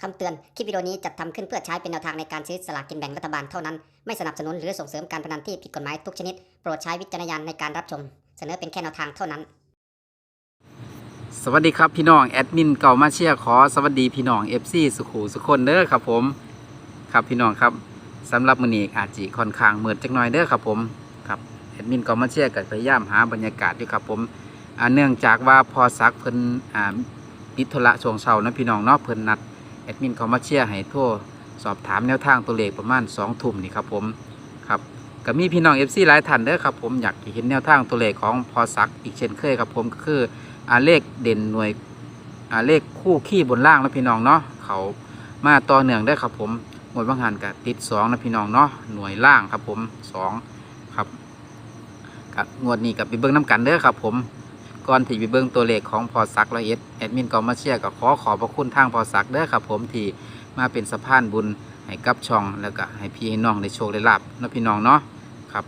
คำเตือน คลิปวิดีโอนี้จัดทำขึ้นเพื่อใช้เป็นแนวทางในการซื้อสลากกินแบ่งรัฐบาลเท่านั้น ไม่สนับสนุนหรือส่งเสริมการพนันที่ผิดกฎหมายทุกชนิด โปรดใช้วิจารณญาณในการรับชม เสนอเป็นแค่แนวทางเท่านั้น สวัสดีครับพี่น้องแอดมินเก่ามาเชียร์ขอสวัสดีพี่น้อง FC สุขูสุคนเด้อครับผม ครับพี่น้องครับสำหรับมื้อนี้อาจจิค่อนข้างมืดจักหน่อยเด้อครับผมครับแอดมินเก่ามาเชียร์ก็พยายามหาบรรยากาศอยู่ครับผมอ่าเนื่องจากว่าพอซักเพิ่นอ่าปิดธุระช่วงเช้านะพี่น้องเนาะเพิ่นนัด แอดมินเก่ามาเชียร์ให้โทรสอบถามแนวทางตัวเลขประมาณ2ทุ่มนี่ครับผมครับก็มีพี่น้อง FC หลายท่านเด้อครับผมอยากเห็นแนวทางตัวเลขของพอซักอีกเช่นเคยครับผมก็คืออาเลขเด่นหน่วยอาเลขคู่ขี้บนล่างนะพี่น้องเนาะเขามาต่อเนื่องได้ครับผมหมวดบางหันกับติดสองนะพี่น้องเนาะหน่วยล่างครับผมสองครับกับงวดนี้กับไปเบิ้งน้ำกันเด้อครับผม ก่อนที่ไปเบิ้งตัวเลขของพอซักละเอียดแอดมินก็มาเชียร์กับขอขอบพระคุณทางพอซักเด้อครับผมที่มาเป็นสะพานบุญให้กับช่องแล้วก็ให้พี่ให้น้องได้โชคได้ลาบเนาะพี่น้องเนาะครับ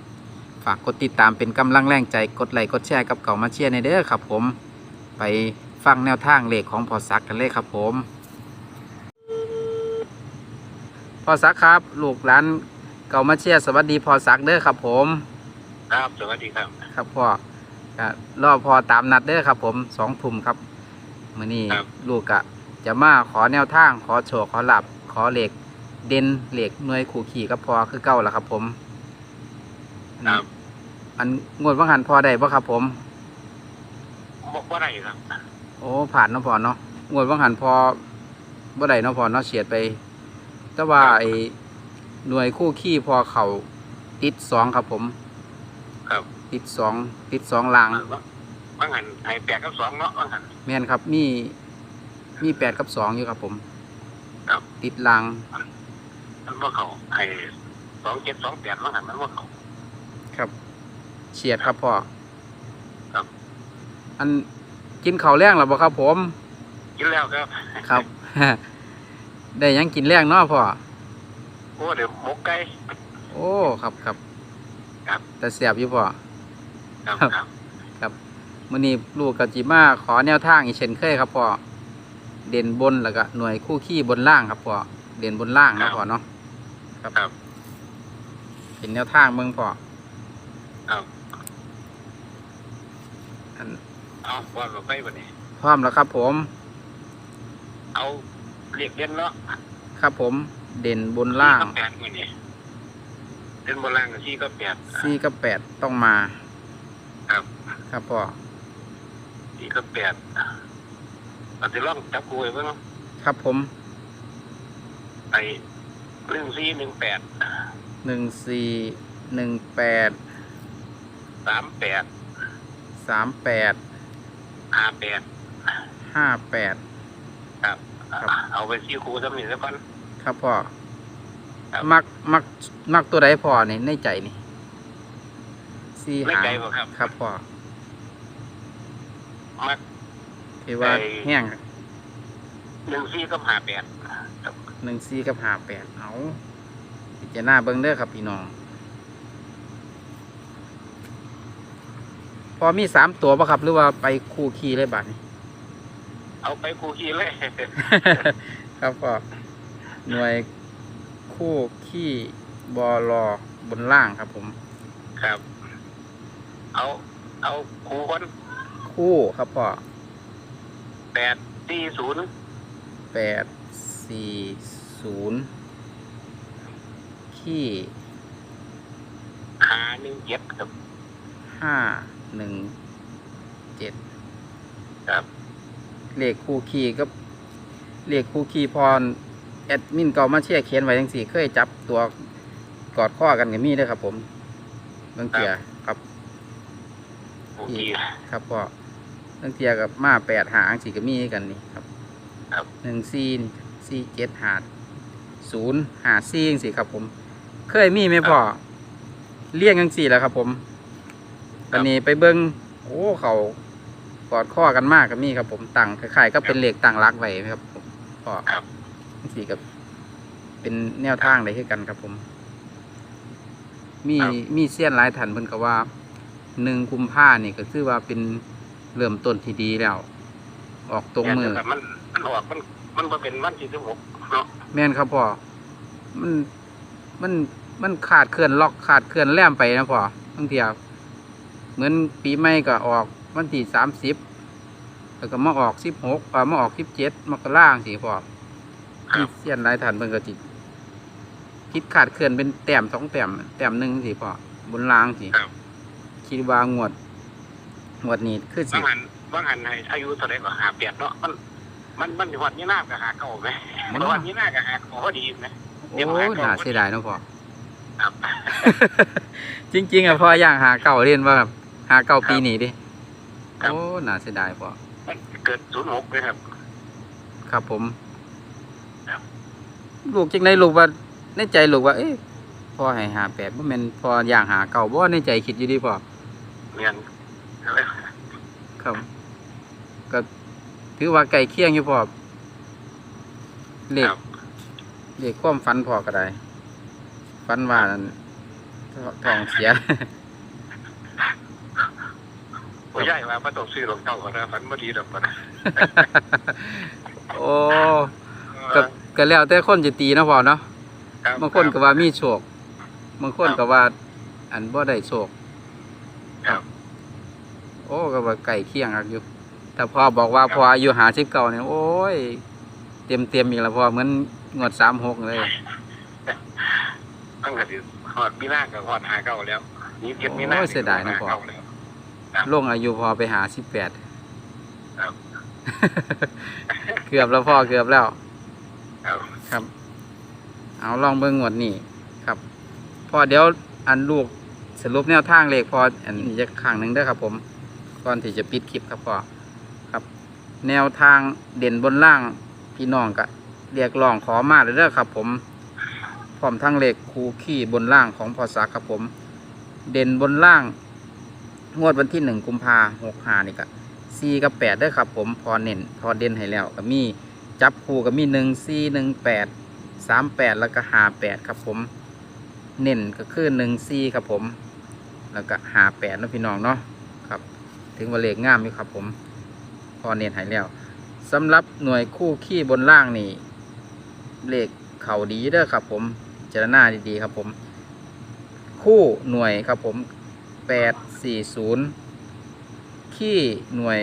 ฝากกดติดตามเป็นกำลังแรงใจกดไลค์กดแชร์กับเก่ามาเชียร์ในเด้อครับผม ไปฟังแนวทางเลขของพอซักกันเลยครับผมพอซักครับลูกหลานเก่ามาเชียร์สวัสดีพอซักเด้อครับผม ครับ สวัสดีครับ ครับพ่อ ก็รอพอตามนัดเด้อครับ ผมสองทุ่มครับมื่อนี้ครับ ลูกกะจะมาขอแนวทาง ขอโชว์ขอหลับ ขอเหล็ก เด่นเหล็กหน่วยขู่ขี่กับพอคือเก้าแล้วครับ ผม ครับอันงวดว่างหันพอได้ปะครับ ผม บอกว่าไรครับ โอ้ผ่านเนาะพอเนาะงวดว่างหันพอบ่ได้เนาะพอเนาะเฉียดไป แต่ว่าไอ้หน่วยคู่ขี้พอเขาติดสองครับผม ครับ ติดสองติดสองลางบางหันไอ้แปดกับสองเนาะบางหันแม่นครับมีมีแปดกับสองอยู่ครับผม ครับติดลางมันว่าเขาไอ้สองเจ็ดสองแปดบางหันมันว่าเขาครับเฉียดครับพ่อครับ อันกินข้าวแรงหรือเปล่าครับ ผม กินแล้วครับครับได้หยังกินแรงเนาะพ่อโอ้เดี๋ยวหมกไก่โอ้ครับครับ ครับแต่เสียบอยู่พ่อ ครับครับครับมื่อนี้ลูกกับจิมาขอแนวทางอีกเช่นเคยครับพ่อเด่นบนแล้วก็หน่วยคู่ขี้บนล่างครับพ่อเด่นบนล่างนะพ่อเนาะครับเป็นแนวทางเมืองพ่อครับอันเอาว่าเราไปวันนี้พร้อมแล้วครับผม เอาเรียกเล่นเนาะครับผม เด่นบนล่างสี่กับแปดมือนี่เล่นบนล่างกับสี่กับแปดสี่กับแปดต้องมา ครับครับพ่อสี่กับแปดเราจะลองจับกูไว้เบ้างครับผมไอ้หนึ่งสี่หนึ่งแปดหนึ่งสี่หนึ่งแปดสามแปดสามแปดห้าแปดห้าแปดครับครับเอาไปซีคูสำนึกแล้วก่อนครับพ่อครับมักมักมักตัวใดพ่อนี่ในใจนี่สี่ไม่หางไกลบ่ครับครับพ่อ มักที่ว่าไอ้แห้งหนึ่งซีกับห้าแปดครับหนึ่งสี่กับห้าแปดเอาพิจารณาเบิ้งเด้อครับพี่น้อง พอมีสามตัวปะครับ หรือว่าไปคู่คีเลยบัดนี้เอาไปคูขี่เลย ครับพ่อหน่วยคู่ขี้บอลอบนล่างครับผม ครับ เอา เอาคูคน คู่ครับพ่อแปดสี่ศูนย์แปดสี่ศูนย์ขี้ห้าหนึ่งเจ็ดครับห้าหนึ่งเจ็ดครับเลขคู่ขี้ก็เลขคู่ขี้พรแอดมินเก่ามาเชียร์เขียนไว้ทั้งสี่เคยจับตัวกอดข้อกันกับมี่ด้วยครับผมบางเทียครับคูขี่ครับพ่อ เรื่องเทียกับมาแปดหางสี่กับมีกันนี่ครับครับ หนึ่งซีนซีเจ็ดหาศูนย์หาซีจังสี่ครับผม เคยมีไหมพ่อเลี้ยงยังสี่แล้วครับ ผมวันนี้ไปเบิ้งโอ้เขากอดข้อกันมากกับมีครับ ผมตั้งคล้ายๆก็เป็นเหล็กตั้งรักไว้ครับผมพ่อครับ จังสี่กับเป็นแนวทางอะไรให้กันครับผม มีมีเสี้ยนหลายถันเพิ่นก็ว่าหนึ่งกุมภานี่ก็คือว่าเป็น เริ่มต้นที่ดีแล้ว ออกตรงมือ แต่มันมันออกมันมันมาเป็นวันที่สิบหกเนาะแม่นครับพ่อ มันมันมันขาดเคลื่อนล็อกขาดเคลื่อนแล่มไปนะพ่อบางทีอะเหมือนปีใหม่ก็ออกวันที่สามสิบแล้วก็มาออกสิบหกอ่ามาออกสิบเจ็ดมกราสิพ่อครัที่บเสียนหลายฐานเบิ่งก็จิคิดขาดเคลื่อนเป็นแต้มสองแต้มแต้มหนึ่งสิพ่อบนล่างสิครับคิดว่างวด งวดนี้คือสิบางหันบางหันให้อายุเท่าไหร่ก็หาเปียดเนาะมันมันมันหอดยี่หน้ากับหาเก่าไหมมันหอดยี่หน้ากับหาเก่าพอดีไหมโอ้ยน่าเสียดายเนาะพ่อครับ จริง ๆอะพ่อย่างหาเก่าเรียนว่าแบบหาเก่าปีนี้ดิครับโอ้น่าเสียดายพ่อมันเกิดศูนย์หกเลยครับ ครับผมครับลูกจังได้ลูกว่าในใจลูกว่า เอ๊ะพ่อให้หาแปดบ่แม่นพ่อย่างหาเก่าบ่ในใจคิดอยู่ดิพ่อเรียน ครับ ก็ถือว่าไก่เคียงอยู่พ่อเลขครับเลขความฝันพ่อก็ได้ฝันว่านั่นท้องเสียผู้ใหญ่ว่าไม่ต้องซื้อรองเท้าก็ได้ฝันไม่ดีหรอกก็ได้โอ้ก็ก็แล้วแต่คนจะตีเนาะพ่อเนาะครับบางคนก็ว่ามีโชคบางคนก็ว่าอันบ่ได้โชคครับ โอ้ก็ว่าไก่เคียงอักอยู่ แต่พอบอกว่าพออายุหาสิบเก่าเนี่ยโอ้ย เต็มเต็มๆอีกแล้วพอเหมือนงวดสามหกเลยตั้งแต่หอดมีหน้ากับหอดหาเก่าแล้วนี่เก็บมีหน้าโอ้ยเสียดายนะพ่อเก่าแล้วลงอายุพอไปหาสิบแปดครับเกือบแล้วพ่อเกือบแล้วครับครับเอาลองเบิ่งงวดนี้ครับพอเดี๋ยวอันลูกสรุปแนวทางเลขพออันนี้จะข้างหนึ่งเด้อครับผม ก่อนที่จะปิดคลิปครับพ่อครับ แนวทางเด่นบนล่างพี่น้องก็เรียกร้องขอมาเลยเด้อครับผมพร้อมทั้งเลขคูขี้บนล่างของพอสักครับผม เด่นบนล่าง งวดวันที่หนึ่งกุมภาหกหานี่ก็สี่กับแปดเด้อครับผมพอเน้นพอเด่นให้แล้วก็มีจับคู่ก็มีหนึ่งสี่หนึ่งแปดสามแปดแล้วก็หาแปดครับผม เน้นก็คือหนึ่งสี่ครับผม แล้วก็หาแปดนะพี่น้องเนาะ ถึงว่าเลขงามอยู่ครับผม พอเน้นให้แล้วสำหรับหน่วยคู่ขี้บนล่างนี่เลขเข่าดีเด้อครับ ผมเจรณาดีๆครับผม คู่หน่วยครับผมแปดสี่ศูนย์ขี้หน่วย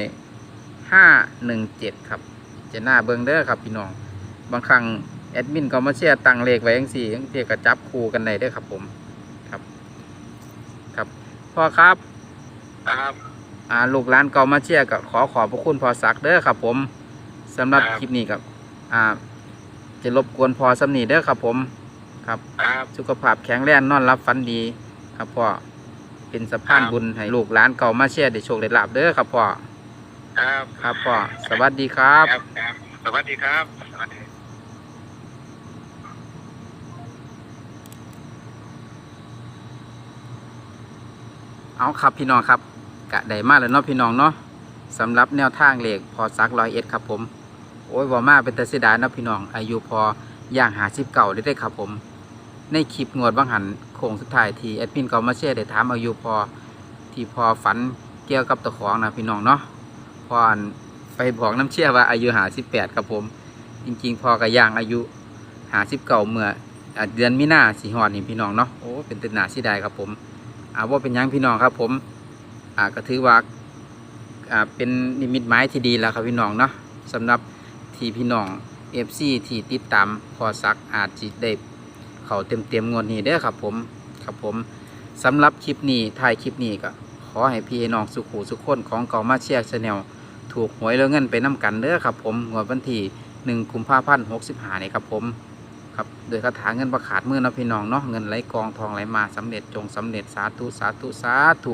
ห้าหนึ่งเจ็ดครับเจะหน้าเบิงเด้อครับพี่น้อง บางครั้งแอดมินก็มาเชียร์ตังเลขไว้ยังสี่ยังเทียกระจับคู่กันได้เด้อครับผมครับ ครับพ่อครับครับ อ่าลูกหลานเก่ามาเชียร์ก็ขอขอบพระคุณพอสักเด้อครับ ผมสำหรับครับ คลิปนี้กับอ่า จะรบกวนพอสำนีเด้อครับ ผมครับ ครับ สุขภาพแข็งแรงนอนรับฝันดี ครับพ่อเป็นสะพานครับ บุญให้ลูกหลานเก่ามาเชียร์ได้โชคได้ลาบเด้อครับพ่อครับ ครับพ่อสวัสดีครับครับครับสวัสดีครับสวัสดีเอาครับพี่น้องครับ กะได้มากแล้วเนาะพี่น้องเนาะสำหรับแนวทางเหลขพอสักร้อยเอ็ดครับผมโอ้ยว่ามาเป็นต่เสดาเนาะพี่น้องอายุพอย่างหาสิบเก่าได้ได้ครับผม ในคลิปงวดบางหันโค้งสุดท้ายที่แอดมินก่ามาเชียร์ได้ถามอายุพอที่พอฝันเกี่ยวกับตะของนะพี่น้องเนาะพอไปบอกน้ำเชื่อว่าอายุหาสิบแปดครับผม จริงๆ พอกับย่างอายุหาสิบเก่าเมื่อเดือนมินาสีหอดนี่พี่น้องเนาะโอ้เป็นตึนาสีได้ครับผมอาว่าเป็นยังพี่น้องครับผม อ่าก็ถือว่าอ่าเป็นนิมิตหมายที่ดีแล้วครับพี่น้องเนาะสำหรับที่พี่น้องเอฟซีที่ติดตามพอสักอาจจิได้เขาเต็มเต็มงวดนี้เด้ครับผมครับผมสำหรับคลิปนี้ถ่ายคลิปนี้ก็ขอให้พี่น้องสุขูสุขคนของเก่ามาเชียร์ชาแนลถูกหวยแล้วเงินไปน้ำกันเด้อครับผมงวดวันที่หนึ่งกุมภาพันธ์หกสิบห้านี่ครับผมครับโดยคาถาเงินประขาดมือนะพี่น้องเนาะเงินไหลกองทองไหลมาสำเร็จจงสำเร็จสาธุสาธุสาธุ